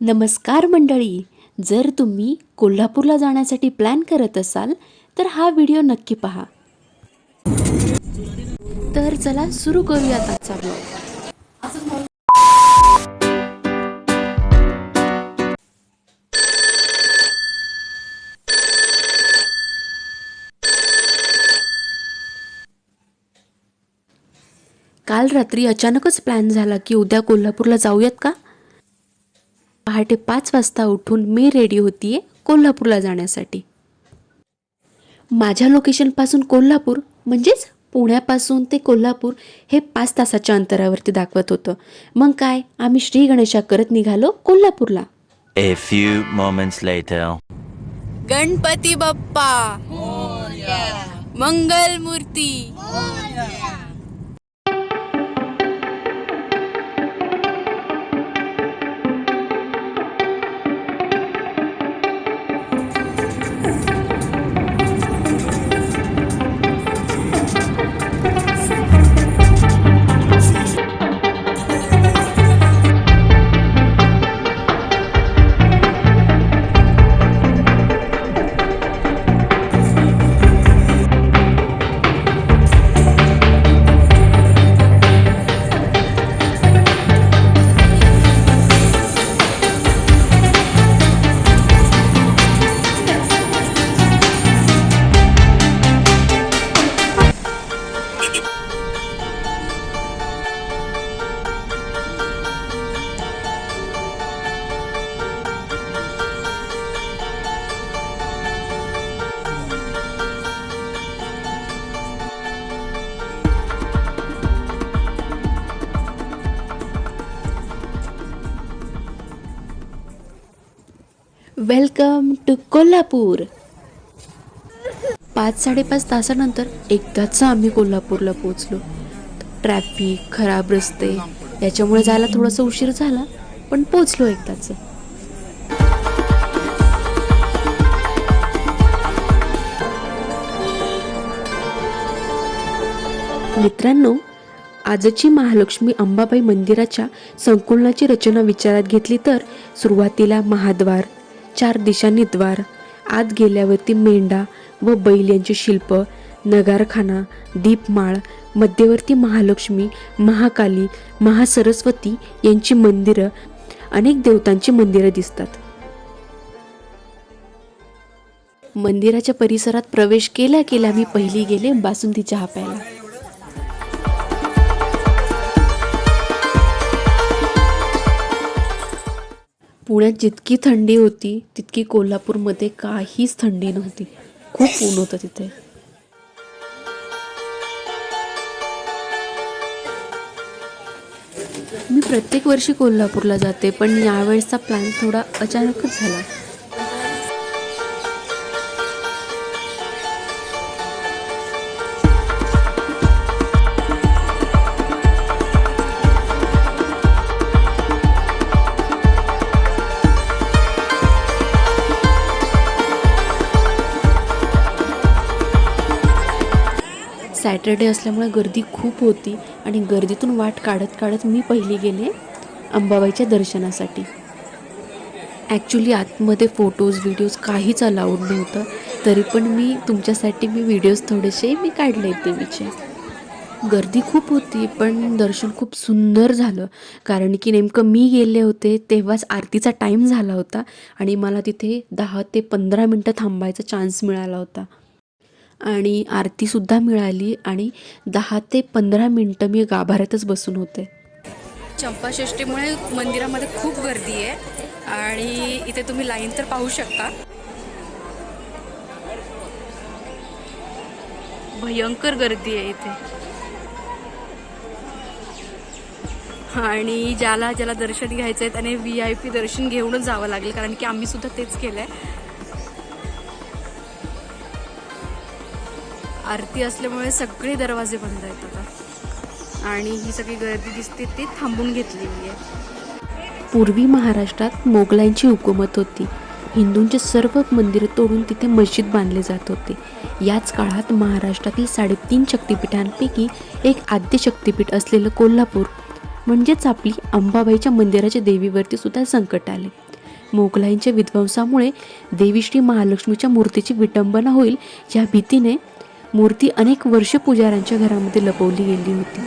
नमस्कार मंडळी. जर तुम्ही कोल्हापूरला जाण्यासाठी प्लॅन करत असाल तर हा व्हिडिओ नक्की पहा. तर चला सुरू करूयात आजचा ब्लॉग काल रात्री अचानकच प्लॅन झाला की उद्या कोल्हापूरला जाऊयात का? पहाटे पाच वाजता उठून मी रेडी होतीये कोल्हापूरला जाण्यासाठी. माझ्या लोकेशनपासून कोल्हापूर म्हणजेच पुण्यापासून ते कोल्हापूर हे पाच तासाच्या अंतरावरती दाखवत होतं. मग काय? आम्ही श्री गणेशा करत निघालो कोल्हापूरला. A few moments later. Ganpati Bappa! मंगल मूर्ती वेलकम टू कोल्हापूर पाच साडेपाच तासानंतर एकदाच आम्ही कोल्हापूरला पोचलो ट्रॅफिक खराब रस्ते याच्यामुळे जायला थोडासा उशीर झाला पण पोचलो एकदाच. मित्रांनो आजची महालक्ष्मी अंबाबाई मंदिराच्या संकुलनाची रचना विचारात घेतली तर सुरुवातीला महाद्वार चार दिशांनी द्वार. आत गेल्यावरती मेंढा व बैल यांची शिल्प नगारखाना दीपमाळ मध्यवर्ती महालक्ष्मी महाकाली महासरस्वती यांची मंदिरं अनेक देवतांची मंदिरं दिसतात. मंदिराच्या परिसरात प्रवेश केल्या केल्या मी पहिली गेले बासुंदी चहा प्यायला पुण्यात जितकी थंडी होती तितकी कोल्हापूरमध्ये काहीच थंडी नव्हती. खूप ऊन होतं तिथे. मी प्रत्येक वर्षी कोल्हापूरला जाते पण यावेळेसचा प्लॅन थोडा अचानकच झाला. सॅटर्डे असल्यामुळे गर्दी खूप होती आणि गर्दीतून वाट काढत काढत मी पहिली गेले अंबाबाईच्या दर्शनासाठी. ॲक्च्युली आतमध्ये फोटोज व्हिडिओज काहीच अलाउड नव्हतं. तरी पण मी तुमच्यासाठी मी व्हिडिओज थोडेसे मी काढले देवीचे. गर्दी खूप होती पण दर्शन खूप सुंदर झालं. कारण की नेमकं मी गेले होते तेव्हाच आरतीचा टाईम झाला होता आणि मला तिथे दहा ते पंधरा मिनटं थांबायचा चान्स मिळाला होता. आणि आरतीसुद्धा मिळाली आणि दहा ते पंधरा मिनटं मी गाभाऱ्यातच बसून होते. चंपाषष्टीमुळे मंदिरामध्ये खूप गर्दी आहे आणि इथे तुम्ही लाईन तर पाहू शकता. भयंकर गर्दी आहे इथे. आणि ज्याला ज्याला दर्शन घ्यायचं आहे त्याने व्ही आय पी दर्शन घेऊनच जावं लागेल कारण की आम्ही सुद्धा तेच केलं आहे आरती असल्यामुळे सगळे दरवाजे बंद आहेत आता. आणि ही सगळी गर्दी दिसते ती थांबून घेतलेली आहे. पूर्वी महाराष्ट्रात मोगलांची हुकूमत होती. हिंदूंचे सर्व मंदिरं तोडून तिथे मस्जिद बांधले जात होते. याच काळात महाराष्ट्रातील साडेतीन शक्तिपीठांपैकी एक आद्य शक्तिपीठ असलेलं कोल्हापूर म्हणजेच आपली अंबाबाईच्या मंदिराच्या देवीवरती सुद्धा संकट आले. मोगलाईंच्या विध्वंसामुळे देवी श्री महालक्ष्मीच्या मूर्तीची विटंबना होईल या भीतीने मूर्ती अनेक वर्ष पुजाऱ्यांच्या घरामध्ये लपवली गेली होती.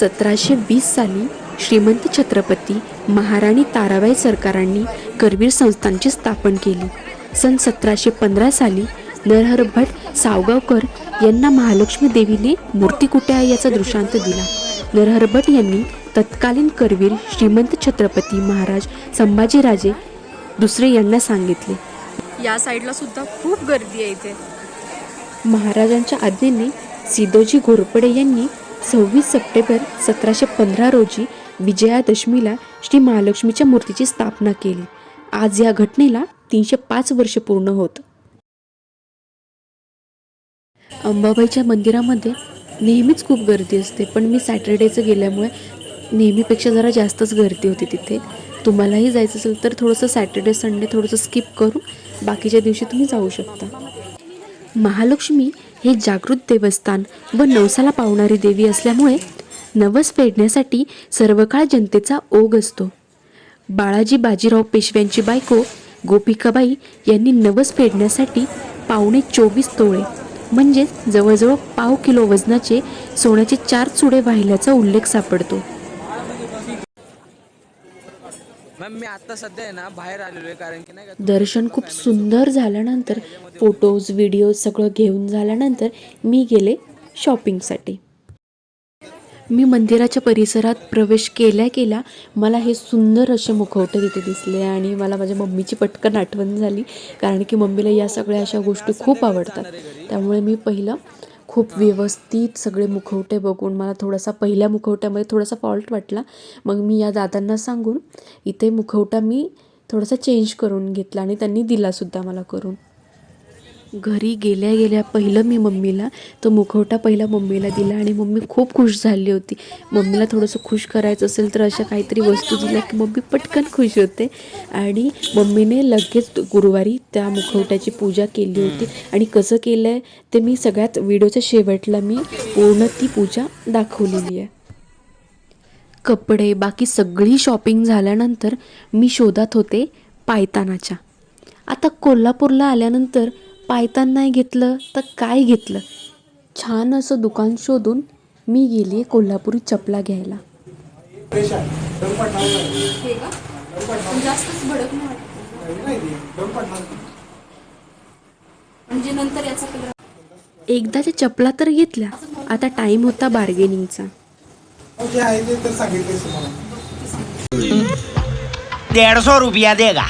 सतराशे वीस साली श्रीमंत छत्रपती महाराणी ताराबाई सरकारांनी करवीर संस्थांची स्थापन केली. सन सतराशे पंधरा साली नरहर भट सावगावकर यांना महालक्ष्मी देवीने मूर्ती कुठे आहे याचा दृष्टांत दिला. नरहर भट यांनी तत्कालीन करवीर श्रीमंत छत्रपती महाराज संभाजीराजे दुसरे यांना सांगितले. या साईडला सुद्धा खूप गर्दी आहे इथे. महाराजांच्या आज्ञेने सिदोजी घोरपडे यांनी सव्वीस सप्टेंबर सतराशे पंधरा रोजी विजयादशमीला श्री महालक्ष्मीच्या मूर्तीची स्थापना केली. आज या घटनेला तीनशे पाच वर्ष पूर्ण होत. अंबाबाईच्या मंदिरामध्ये नेहमीच खूप गर्दी असते पण मी सॅटर्डेचं गेल्यामुळे नेहमीपेक्षा जरा जास्तच गर्दी होती तिथे. तुम्हालाही जायचं असेल तर थोडंसं सॅटर्डे संडे थोडंसं स्किप करून बाकीच्या दिवशी तुम्ही जाऊ शकता. महालक्ष्मी हे जागृत देवस्थान व नवसाला पावणारी देवी असल्यामुळे नवस फेडण्यासाठी सर्व काळ जनतेचा ओघ असतो. बाळाजी बाजीराव पेशव्यांची बायको गोपिकाबाई यांनी नवस फेडण्यासाठी पावणे चोवीस तोळे म्हणजेच जवळजवळ पाव किलो वजनाचे सोन्याचे चार चुडे वाहिल्याचा उल्लेख सापडतो. मॅम मी आता सध्या आहे ना बाहेर आलेलो आहे कारण की नाही का दर्शन खूप सुंदर झाल्यानंतर फोटोज व्हिडिओ सगळं घेऊन झाल्यानंतर मी गेले शॉपिंगसाठी मी मंदिराच्या परिसरात प्रवेश केल्या केल्या मला हे सुंदर असे मुखवटे तिथे दिसले आणि मला माझ्या मम्मीची पटकन आठवण झाली. कारण की मम्मीला या सगळ्या अशा गोष्टी खूप आवडतात. त्यामुळे मी पहिलं खूप व्यवस्थित सगळे मुखवटे बघून मला थोडासा पहिल्या मुखवट्यामध्ये थोडासा फॉल्ट वाटला. मग मी या दादांना सांगून इथे मुखवटा मी थोडासा चेंज करून घेतला आणि त्यांनी दिलासुद्धा मला करून. घरी गेल्या गेल्या पहिलं मी मम्मीला तो मुखवटा पहिला मम्मीला दिला आणि मम्मी खूप खुश झाली होती. मम्मीला थोडंसं खुश करायचं असेल तर अशा काहीतरी वस्तू दिल्या की मम्मी पटकन खुश होते. आणि मम्मीने लगेच गुरुवारी त्या मुखवट्याची पूजा केली होती. आणि कसं केलं आहे ते मी सगळ्यात व्हिडिओच्या शेवटला मी पूर्ण ती पूजा दाखवलेली आहे. कपडे बाकी सगळी शॉपिंग झाल्यानंतर मी शोधात होते पायतानाच्या. आता कोल्हापूरला आल्यानंतर पायतान नाही घेतलं तर काय घेतलं? छान असं दुकान शोधून मी गेली कोल्हापुरी चपला घ्यायला. का? पण जास्तच भडक नाही वाटत. म्हणजे नंतर याचा कलर एकदाच्या चपला तर घेतल्या. आता टाईम होता बार्गेनिंगचा आहे सौ रुपया देगा.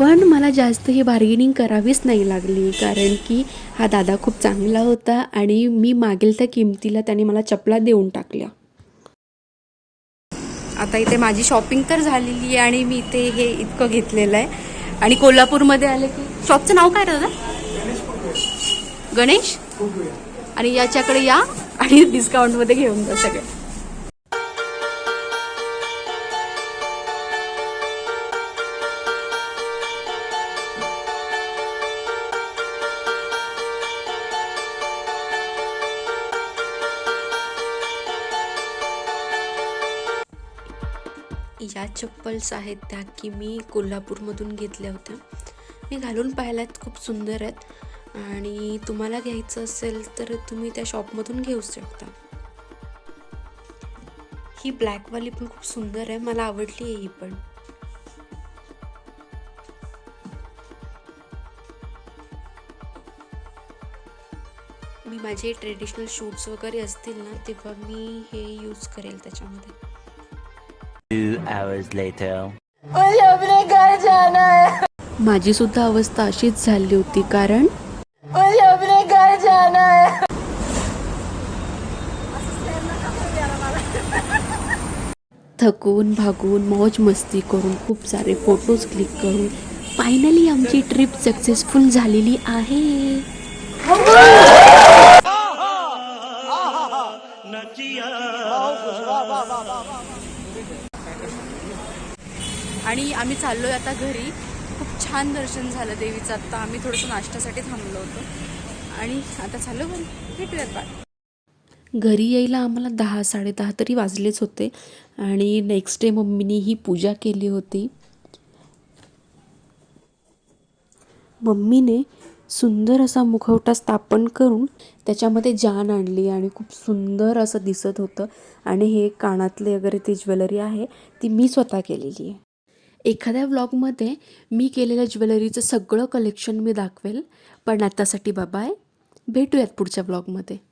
पण मला जास्त ही बार्गेनिंग करावीच नाही लागली. कारण की हा दादा खूप चांगला होता आणि मी मागेल त्या किमतीला त्याने मला चपला देऊन टाकल्या. आता इथे माझी शॉपिंग तर झालेली आहे आणि मी इथे हे इतकं घेतलेलं आहे. आणि कोल्हापूरमध्ये आले की शॉपचं नाव काय दादा? गणेश? आणि याच्याकडे या आणि डिस्काउंटमध्ये घेऊन जा सगळे. ह्या चप्पल्स आहेत त्या की मी कोल्हापूरमधून घेतल्या होत्या. मी घालून पाहिल्यात खूप सुंदर आहेत. आणि तुम्हाला घ्यायचं असेल तर तुम्ही त्या शॉपमधून घेऊ शकता. ही ब्लॅकवाली पण खूप सुंदर आहे मला आवडली आहे ही पण. मी माझे ट्रेडिशनल शूट्स वगैरे असतील ना तेव्हा मी हे यूज करेल त्याच्यामध्ये. Hours later. माझी सुद्धा अवस्था अशीच झाली होती कारण? थकून भागून मौज मस्ती करून खूप सारे फोटोज क्लिक करून फायनली आमची ट्रिप सक्सेसफुल झालेली आहे. आणि आम्ही चाललो आहे आता घरी. खूप छान दर्शन झालं देवीचं. आता आम्ही थोडंसं नाश्त्यासाठी थांबलो होतो. आणि आता चाललो घरी. भेटूयात बाय घरी यायला आम्हाला दहा साडेदहा तरी वाजलेच होते. आणि नेक्स्ट डे मम्मीने ही पूजा केली होती. मम्मीने सुंदर असा मुखवटा स्थापन करून त्याच्यामध्ये जान आणली आणि खूप सुंदर असं दिसत होतं. आणि हे कानातले वगैरे ती ज्वेलरी आहे ती मी स्वतः केलेली आहे. एखाद्या व्लॉगमध्ये मी केलेल्या ज्वेलरीचं सगळं कलेक्शन मी दाखवेल. पण आतासाठी बाबाय भेटूयात पुढच्या व्लॉगमध्ये